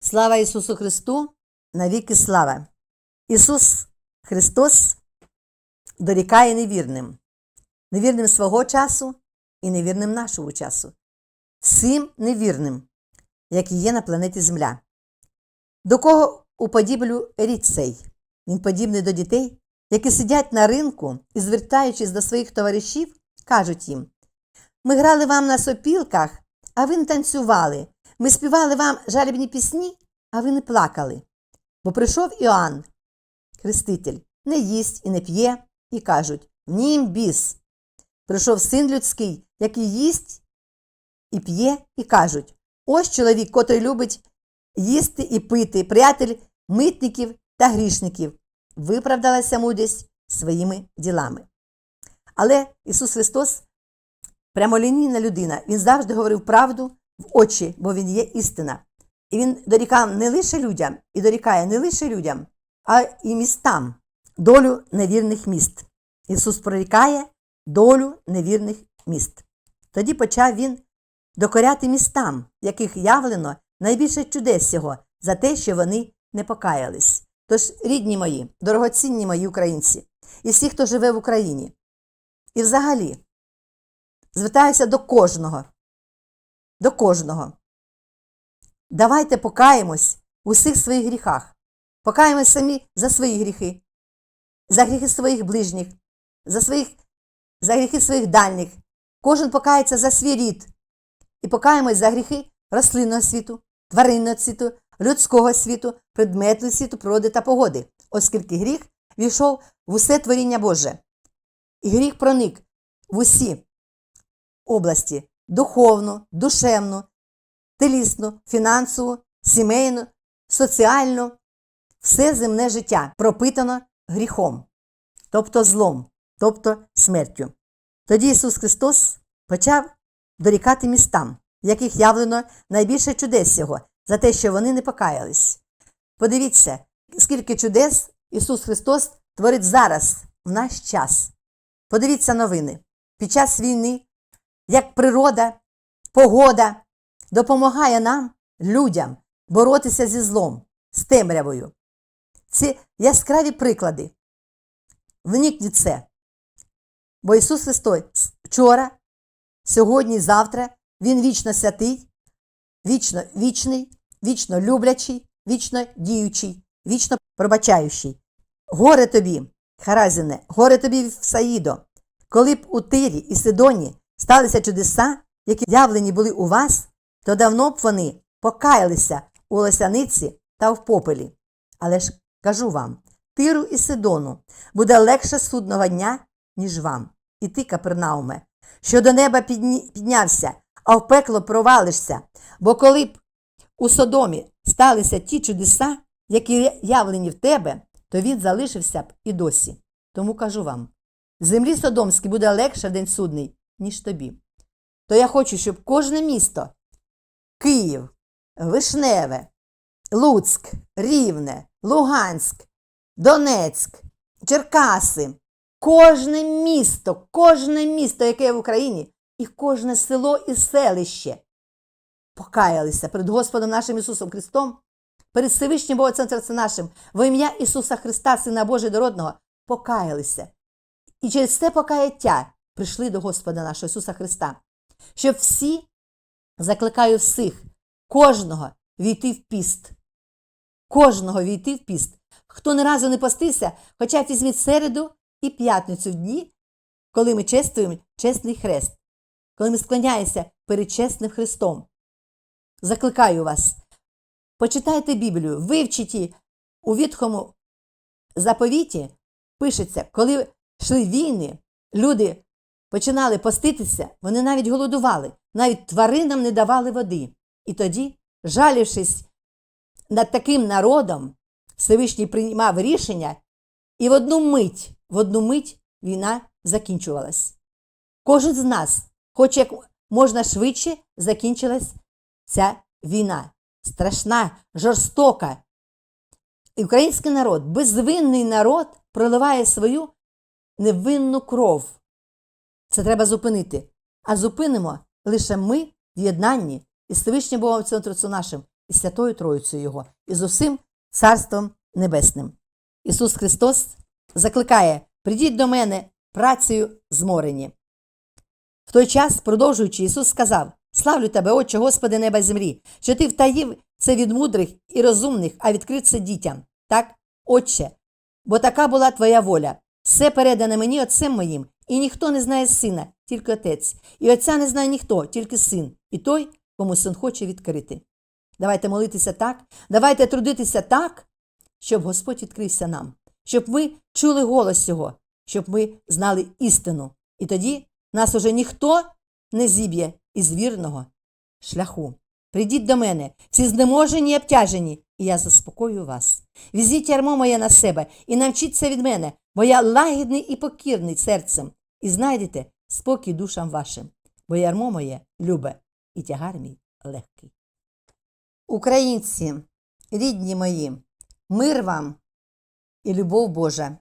Слава Ісусу Христу, навіки слава! Ісус Христос дорікає невірним, невірним свого часу і невірним нашого часу, всім невірним, які є на планеті Земля. До кого уподіблю рід цей? Він подібний до дітей, які сидять на ринку і, звертаючись до своїх товаришів, кажуть їм: Ми грали вам на сопілках, а ви не танцювали. Ми співали вам жалібні пісні, а ви не плакали. Бо прийшов Іоанн, Хреститель, не їсть і не п'є, і кажуть в нім біс. Прийшов син людський, який їсть і п'є, і кажуть ось чоловік, котрий любить їсти і пити, приятель митників та грішників, виправдалася мудрість своїми ділами. Але Ісус Христос прямолінійна людина, Він завжди говорив правду в очі, бо Він є істина. І він дорікав не лише людям, і дорікає не лише людям, а і містам долю невірних міст. Ісус прорікає долю невірних міст. Тоді почав Він докоряти містам, яких явлено найбільше чудес цього за те, що вони не покаялись. Тож, рідні мої, дорогоцінні мої українці, і всі, хто живе в Україні, і взагалі звертаюся до кожного, до кожного. Давайте покаємось у всіх своїх гріхах. Покаємось самі за свої гріхи, за гріхи своїх ближніх, за, своїх, за гріхи своїх дальніх. Кожен покається за свій рід. І покаємось за гріхи рослинного світу, тваринного світу, людського світу, предметного світу, природи та погоди, оскільки гріх війшов в усе творіння Боже. І гріх проник в усі області духовну, душевну, телісну, фінансову, сімейну, соціальну, все земне життя пропитано гріхом, тобто злом, тобто смертю. Тоді Ісус Христос почав дорікати містам, в яких явлено найбільше чудес Його, за те, що вони не покаялись. Подивіться, скільки чудес Ісус Христос творить зараз, в наш час. Подивіться новини. Під час війни, як природа, погода допомагає нам, людям, боротися зі злом, з темрявою. Ці яскраві приклади. Вникніть це. Бо Ісус Христос вчора, сьогодні, завтра, Він вічно святий, вічно вічний, вічно люблячий, вічно діючий, вічно пробачаючий. Горе тобі, Харазіне, горе тобі Саїдо, коли б у Тирі і Сидоні сталися чудеса, які явлені були у вас, то давно б вони покаялися у лосяниці та в попелі. Але ж кажу вам, Тиру і Сидону буде легше судного дня, ніж вам. І ти, Капернауме, що до неба піднявся, а в пекло провалишся, бо коли б у Содомі сталися ті чудеса, які явлені в тебе, то він залишився б і досі. Тому кажу вам, землі Содомській буде легше в день судний, ніж тобі. То я хочу, щоб кожне місто Київ, Вишневе, Луцьк, Рівне, Луганськ, Донецьк, Черкаси, кожне місто, кожне місто, яке є в Україні, і кожне село і селище покаялися перед Господом нашим Ісусом Христом, перед Всевишнім Богом Центром нашим, во ім'я Ісуса Христа, Сина Божий Дородного, покаялися. І через це покаяття прийшли до Господа нашого Ісуса Христа, щоб всі, закликаю всіх, кожного війти в піст. Кожного війти в піст. Хто не разу не постився, хоча б візьміть середу і п'ятницю в дні, коли ми чествуємо чесний хрест, коли ми склоняємося перед чесним Христом. Закликаю вас, почитайте Біблію, вивчіть її у Вітхому заповіті, пишеться, коли йшли війни, люди починали поститися, вони навіть голодували, навіть тваринам не давали води. І тоді, жалівшись над таким народом, Всевишній приймав рішення, і в одну мить, в одну мить війна закінчувалась. Кожен з нас хоче як можна швидше закінчилась ця війна. Страшна, жорстока. І український народ, безвинний народ, проливає свою невинну кров. Це треба зупинити. А зупинимо лише ми в єднанні із Всевишнім Богом Центру нашим, і Святою Троїцею Його, і з усім Царством Небесним. Ісус Христос закликає: придіть до мене працею зморені. В той час, продовжуючи, Ісус сказав: Славлю тебе, Отче, Господи неба землі, що ти втаїв це від мудрих і розумних, а відкрив це дітям. Так, Отче, бо така була твоя воля. Все передане мені Отцем моїм, і ніхто не знає сина, тільки отець, і отця не знає ніхто, тільки син, і той, кому син хоче відкрити. Давайте молитися так, давайте трудитися так, щоб Господь відкрився нам, щоб ми чули голос Його, щоб ми знали істину. І тоді нас уже ніхто не зіб'є із вірного шляху. Прийдіть до мене, всі знеможені і обтяжені, і я заспокою вас. Візіть ярмо моє на себе і навчіться від мене, бо я лагідний і покірний серцем, і знайдете спокій душам вашим, бо ярмо моє любе і тягар мій легкий. Українці, рідні мої, мир вам і любов Божа.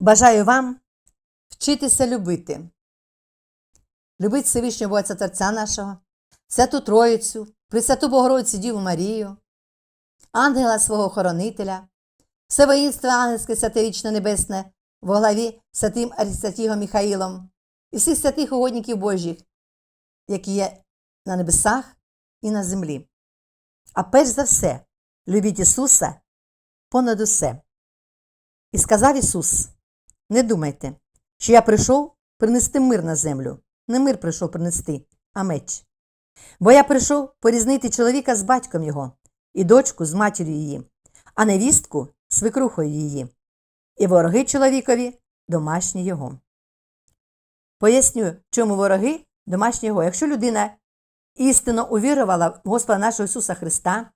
Бажаю вам вчитися любити. Любить Всевишнього Бога Творця нашого, Святу Троїцю, Пресвяту Богородицю Діву Марію, ангела свого хоронителя, все воїнство ангельське святовічне, небесне во главі святим Арістатігом Михаїлом і всіх святих угодників Божих, які є на небесах і на землі. А перш за все, любіть Ісуса понад усе. І сказав Ісус: Не думайте, що я прийшов принести мир на землю. Не мир прийшов принести, а меч. Бо я прийшов порізнити чоловіка з батьком його, і дочку з матір'ю її, а невістку свекрухою її, і вороги чоловікові домашні його. Поясню, чому вороги домашні його. Якщо людина істинно увірувала в Господа нашого Ісуса Христа,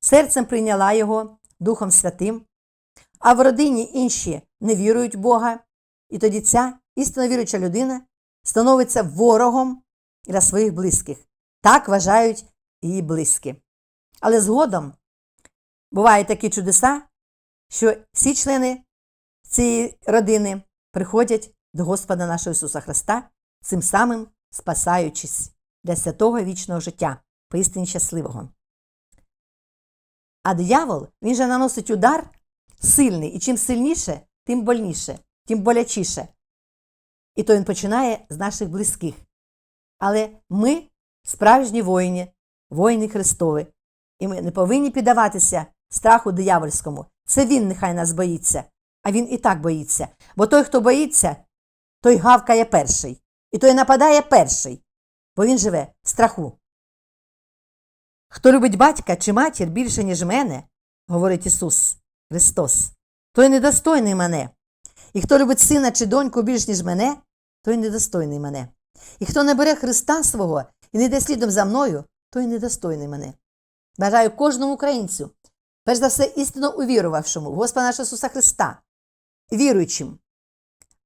серцем прийняла Його Духом Святим, а в родині інші не вірують в Бога, і тоді ця істинно віруюча людина становиться ворогом для своїх близьких. Так вважають її близькі. Але згодом бувають такі чудеса, що всі члени цієї родини приходять до Господа нашого Ісуса Христа, цим самим спасаючись для святого вічного життя, поістині щасливого. А диявол, він же наносить удар сильний, і чим сильніше, тим больніше, тим болячіше. І то він починає з наших близьких. Але ми справжні воїни, воїни Христові, і ми не повинні піддаватися страху диявольському. Це він нехай нас боїться, а він і так боїться. Бо той, хто боїться, той гавкає перший, і той нападає перший, бо він живе в страху. Хто любить батька чи матір більше, ніж мене, говорить Ісус Христос, той недостойний мене. І хто любить сина чи доньку більш, ніж мене, той недостойний мене. І хто не бере Христа свого і не йде слідом за мною, той недостойний мене. Бажаю кожному українцю, перш за все, істинно увірувавшому в Господа нашого Ісуса Христа, віруючим,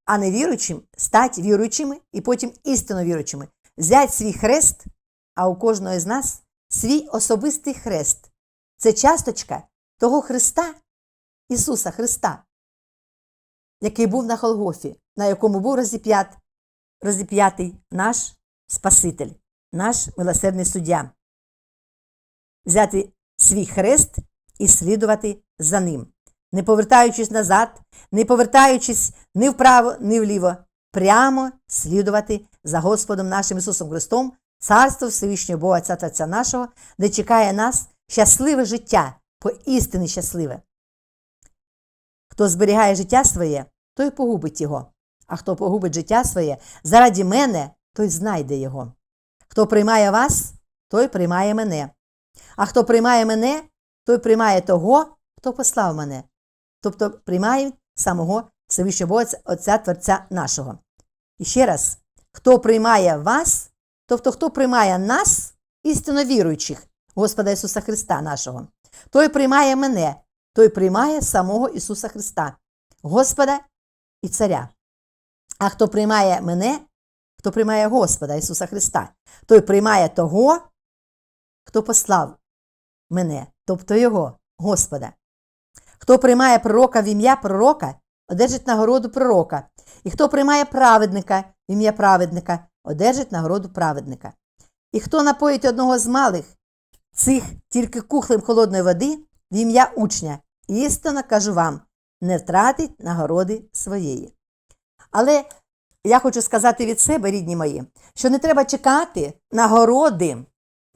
а не віруючим, стать віруючими і потім істинно віруючими, взять свій хрест, а у кожного з нас свій особистий хрест. Це часточка того Христа, Ісуса Христа, який був на Холгофі, на якому був розіп'ят, розіп'ятий наш Спаситель, наш милосердний суддя. Взяти свій хрест і слідувати за ним, не повертаючись назад, не повертаючись ні вправо, ні вліво, прямо слідувати за Господом нашим Ісусом Христом, Царство Всевишнього Бога Отця Отця нашого, де чекає нас щасливе життя, поістини щасливе. Хто зберігає життя своє, той погубить його, а хто погубить життя своє заради мене, той знайде його. Хто приймає вас, той приймає мене. А хто приймає мене, той приймає того, хто послав мене, тобто приймає самого Всевишнього Отця Творця нашого. І ще раз, хто приймає вас, тобто хто приймає нас, істинно віруючих, Господа Ісуса Христа нашого, той приймає мене, той приймає самого Ісуса Христа, Господа і Царя. А хто приймає мене, хто приймає Господа Ісуса Христа, той приймає того, хто послав мене, тобто Його, Господа. Хто приймає пророка в ім'я пророка, одержить нагороду пророка, і хто приймає праведника в ім'я праведника, одержить нагороду праведника. І хто напоїть одного з малих цих тільки кухлем холодної води в ім'я учня. Істинно кажу вам, не втратить нагороди своєї. Але я хочу сказати від себе, рідні мої, що не треба чекати нагороди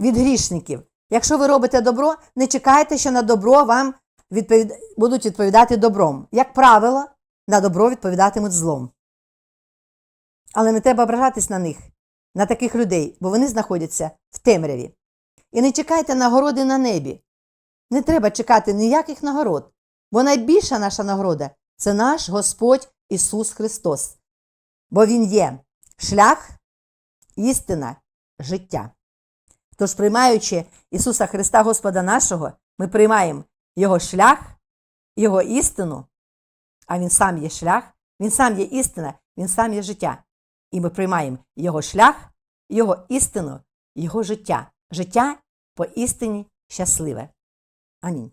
від грішників. Якщо ви робите добро, не чекайте, що на добро вам відповід... будуть відповідати добром. Як правило, на добро відповідатимуть злом. Але не треба ображатись на них, на таких людей, бо вони знаходяться в темряві. І не чекайте нагороди на небі. Не треба чекати ніяких нагород, бо найбільша наша нагорода це наш Господь Ісус Христос. Бо Він є шлях, істина, життя. Тож, приймаючи Ісуса Христа Господа нашого, ми приймаємо Його шлях, Його істину, а Він сам є шлях, Він сам є істина, Він сам є життя. І ми приймаємо Його шлях, Його істину, Його життя. Життя по істині щасливе. Амінь.